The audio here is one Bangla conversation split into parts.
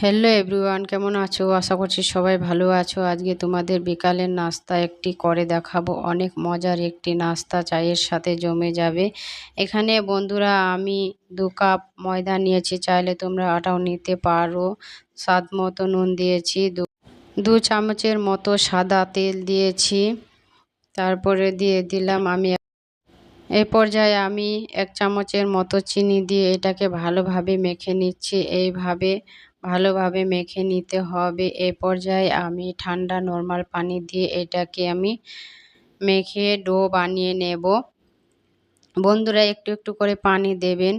হ্যালো এভরিওয়ান কেমন আছো? আশা করছি সবাই ভালো আছো। আজকে তোমাদের বিকালের নাস্তা একটি করে দেখাবো। অনেক মজার একটি নাস্তা, চায়ের সাথে জমে যাবে। এখানে বন্ধুরা, আমি দু কাপ ময়দা নিয়েছি, চাইলে তোমরা আটাও নিতে পারো। স্বাদ মতো নুন দিয়েছি, দু চামচের মতো সাদা তেল দিয়েছি। তারপরে দিয়ে দিলাম আমি এই পর্যায়ে আমি এক চামচের মতো চিনি দিয়ে এটাকে ভালোভাবে মেখে নিচ্ছি। এইভাবে ভালোভাবে মেখে নিতে হবে। এ পর্যায়ে আমি ঠান্ডা নর্মাল পানি দিয়ে এটাকে আমি মেখে ডো বানিয়ে নেব। বন্ধুরা, একটু একটু করে পানি দেবেন।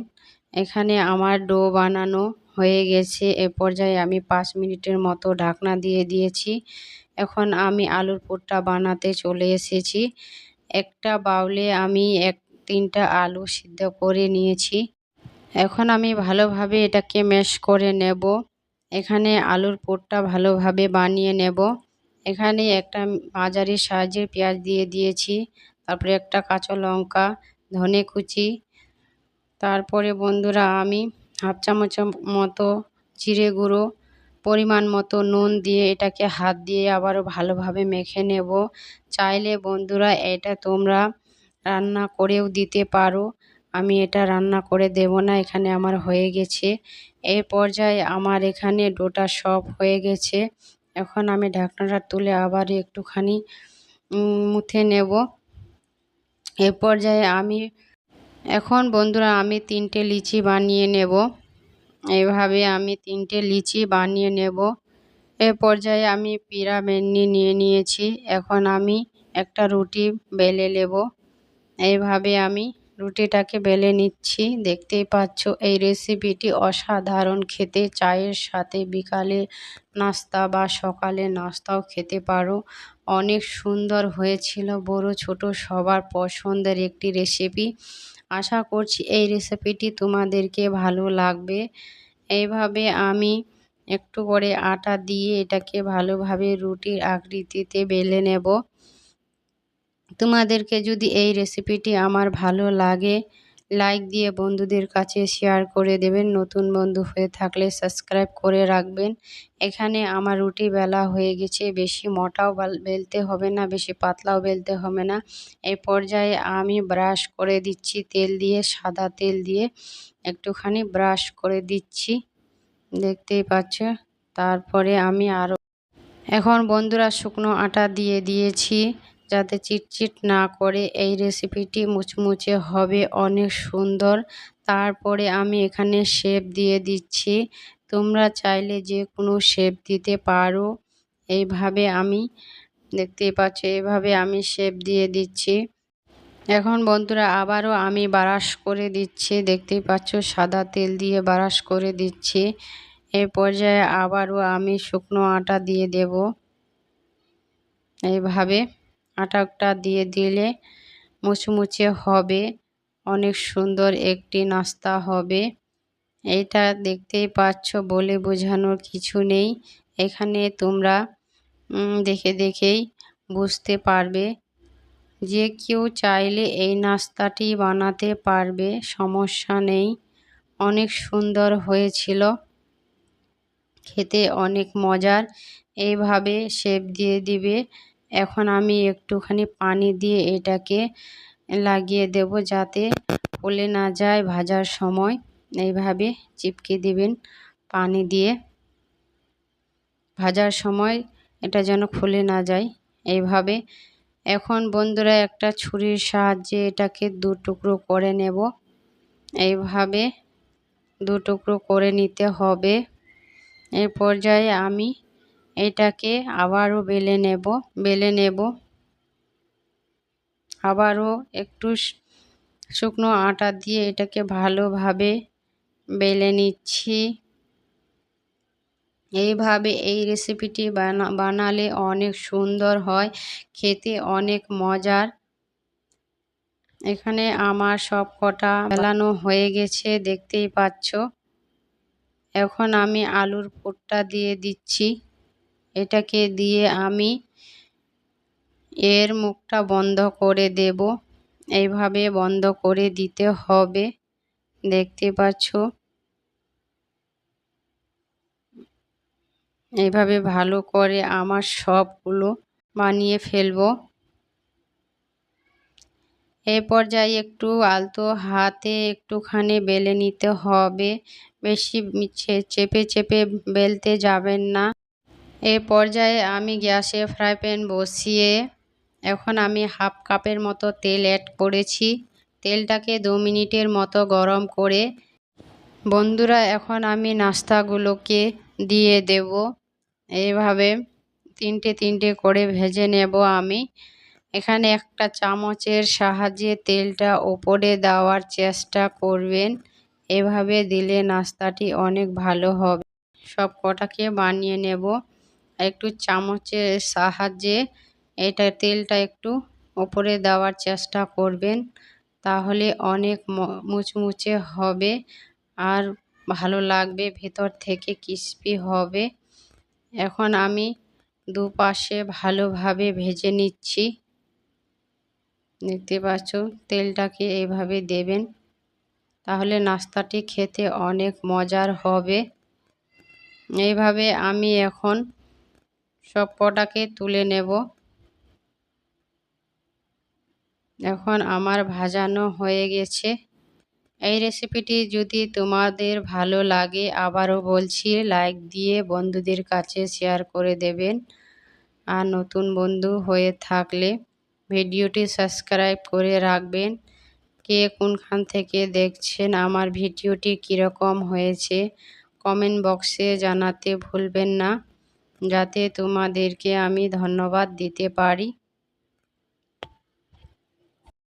এখানে আমার ডো বানানো হয়ে গেছে। এ পর্যায়ে আমি পাঁচ মিনিটের মতো ঢাকনা দিয়ে দিয়েছি। এখন আমি আলুর পুরটা বানাতে চলে এসেছি। একটা বাউলে আমি এক, তিনটা আলু সিদ্ধ করে নিয়েছি। এখন আমি ভালোভাবে এটাকে ম্যাশ করে নেব। এখানে আলুর পুরটা ভালোভাবে বানিয়ে নেব। এখানে একটা মাঝারি সাহায্যে পেঁয়াজ দিয়ে দিয়েছি, তারপরে একটা কাঁচা লঙ্কা, ধনে কুচি, তারপরে বন্ধুরা আমি হাফ চামচ মতো জিরে গুঁড়ো, পরিমাণ মতো নুন দিয়ে এটাকে হাত দিয়ে আবারও ভালোভাবে মেখে নেব। চাইলে বন্ধুরা এটা তোমরা রান্না করেও দিতে পারো। আমি এটা রান্না করে দেব না, এখানে আমার হয়ে গেছে। এই পর্যায়ে আমার এখানে ডোটা সব হয়ে গেছে। এখন আমি ঢাকনাটা তুলে আবার একটুখানি মুথে নেব। এ পর্যায়ে আমি, এখন বন্ধুরা আমি তিনটে লিচি বানিয়ে নেব। এভাবে আমি তিনটে লিচি বানিয়ে নেব। এ পর্যায়ে আমি পিরামেন্নি নিয়ে নিয়েছি। এখন আমি একটা রুটি বেলে নেব। এইভাবে আমি রুটিটাকে বেলে নিচ্ছি। দেখতেই পাচ্ছ এই রেসিপিটি অসাধারণ। খেতে চায়ের সাথে বিকালে নাস্তা বা সকালে নাস্তাও খেতে পারো। অনেক সুন্দর হয়েছিল বড় ছোট সবার পছন্দের একটি রেসিপি আশা করছি এই রেসিপিটি তোমাদেরকে ভালো লাগবে। এইভাবে আমি একটু করে আটা দিয়ে এটাকে ভালোভাবে রুটির আকৃতিতে বেলে নেব। তোমাদেরকে যদি এই রেসিপিটি আমার ভালো লাগে লাইক দিয়ে বন্ধুদের কাছে শেয়ার করে দেবেন। নতুন বন্ধু হয়ে থাকলে সাবস্ক্রাইব করে রাখবেন। এখানে আমার রুটি বেলা হয়ে গেছে, বেশি মোটাও বেলতে হবে না, বেশি পাতলাও বেলতে হবে না। এই পর্যায়ে আমি ব্রাশ করে দিচ্ছি, তেল দিয়ে, সাদা তেল দিয়ে একটুখানি ব্রাশ করে দিচ্ছি। দেখতেই পাচ্ছ? তারপরে আমি আরও এখন বন্ধুরা শুকনো আটা দিয়ে দিয়েছি। যাতে চিটচিট না করে এই রেসিপিটি মুচমুচে হবে অনেক সুন্দর। তারপরে আমি এখানে শেপ দিয়ে দিচ্ছি। তোমরা চাইলে যে কোনো শেপ দিতে পারো। এইভাবে আমি, দেখতেই পাচ্ছ, এইভাবে আমি শেপ দিয়ে দিচ্ছি। এখন বন্ধুরা আবারও আমি বারাস করে দিচ্ছি। দেখতেই পাচ্ছ, সাদা তেল দিয়ে বারাস করে দিচ্ছি। এই পর্যায়ে আবারও আমি শুকনো আটা দিয়ে দেব। এইভাবে আটাটা দিয়ে দিলে মুচমুচে হবে। অনেক সুন্দর একটি নাস্তা হবে। এটা দেখতেই পাচ্ছ বলে বোঝানোর কিছু নেই। এখানে তোমরা দেখে দেখেই বুঝতে পারবে যে কেউ চাইলে এই নাস্তাটি বানাতে পারবে, সমস্যা নেই। অনেক সুন্দর হয়েছিল। খেতে অনেক মজার। এইভাবে শেপ দিয়ে দিবে। এখন আমি একটুখানি পানি দিয়ে এটাকে লাগিয়ে দেব যাতে ফুলে না যায় ভাজার সময়। এইভাবে চিপকে দিবেন পানি দিয়ে। ভাজার সময় এটা যেন খুলে না যায়। এইভাবে এখন বন্ধুরা একটা ছুরির সাহায্যে এটাকে দু টুকরো করে নেব। এইভাবে দু টুকরো করে নিতে হবে। এই পর্যায়ে আমি এটাকে আবারও বেলে নেব বেলে নেব। আবারও একটু শুকনো আটা দিয়ে এটাকে ভালোভাবে বেলে নিচ্ছি। এইভাবে এই রেসিপিটি বানা, বানালে অনেক সুন্দর হয়, খেতে অনেক মজার। এখানে আমার সব কটা বেলানো হয়ে গেছে, দেখতেই পাচ্ছ। এখন আমি আলুর পুরটা দিয়ে দিচ্ছি। এটাকে দিয়ে আমি এর মুখটা বন্ধ করে দেব। এইভাবে বন্ধ করে দিতে হবে। দেখতে পাচ্ছ? এইভাবে ভালো করে আমার সবগুলো বানিয়ে ফেলব। এই পর্যায়ে একটু আলতো হাতে একটুখানি বেলে নিতে হবে। বেশি চেপে চেপে বেলতে যাবেন না। এ পর্যায়ে আমি গ্যাসে ফ্রাই প্যান বসিয়ে এখন আমি হাফ কাপের মতো তেল অ্যাড করেছি। তেলটাকে দু মিনিটের মতো গরম করে বন্ধুরা এখন আমি নাস্তাগুলোকে দিয়ে দেব। এইভাবে তিনটে তিনটে করে ভেজে নেব আমি। এখানে একটা চামচের সাহায্যে তেলটা ওপরে দেওয়ার চেষ্টা করবেন। এভাবে দিলে নাস্তাটি অনেক ভালো হবে। সব কটাকে বানিয়ে নেব। একটু চামচের সাহায্যে এটা তেলটা একটু ওপরে দেওয়ার চেষ্টা করবেন, তাহলে অনেক মুচমুচে হবে আর ভালো লাগবে, ভেতর থেকে ক্রিস্পি হবে। এখন আমি দুপাশে ভালোভাবে ভেজে নিচ্ছি। দেখতে পাচ্ছ, তেলটাকে এইভাবে দেবেন, তাহলে নাস্তাটি খেতে অনেক মজার হবে। এইভাবে আমি এখন সব কটাকে তুলে নেব। এখন আমার ভাজানো হয়ে গেছে। এই রেসিপিটি যদি তোমাদের ভালো লাগে, আবারও বলছি লাইক দিয়ে বন্ধুদের কাছে শেয়ার করে দেবেন। আর নতুন বন্ধু হয়ে থাকলে ভিডিওটি সাবস্ক্রাইব করে রাখবেন। কে কোনখান থেকে দেখছেন, আমার ভিডিওটি কীরকম হয়েছে কমেন্ট বক্সে জানাতে ভুলবেন না। যাতে তোমাদেরকে আমি ধন্যবাদ দিতে পারি।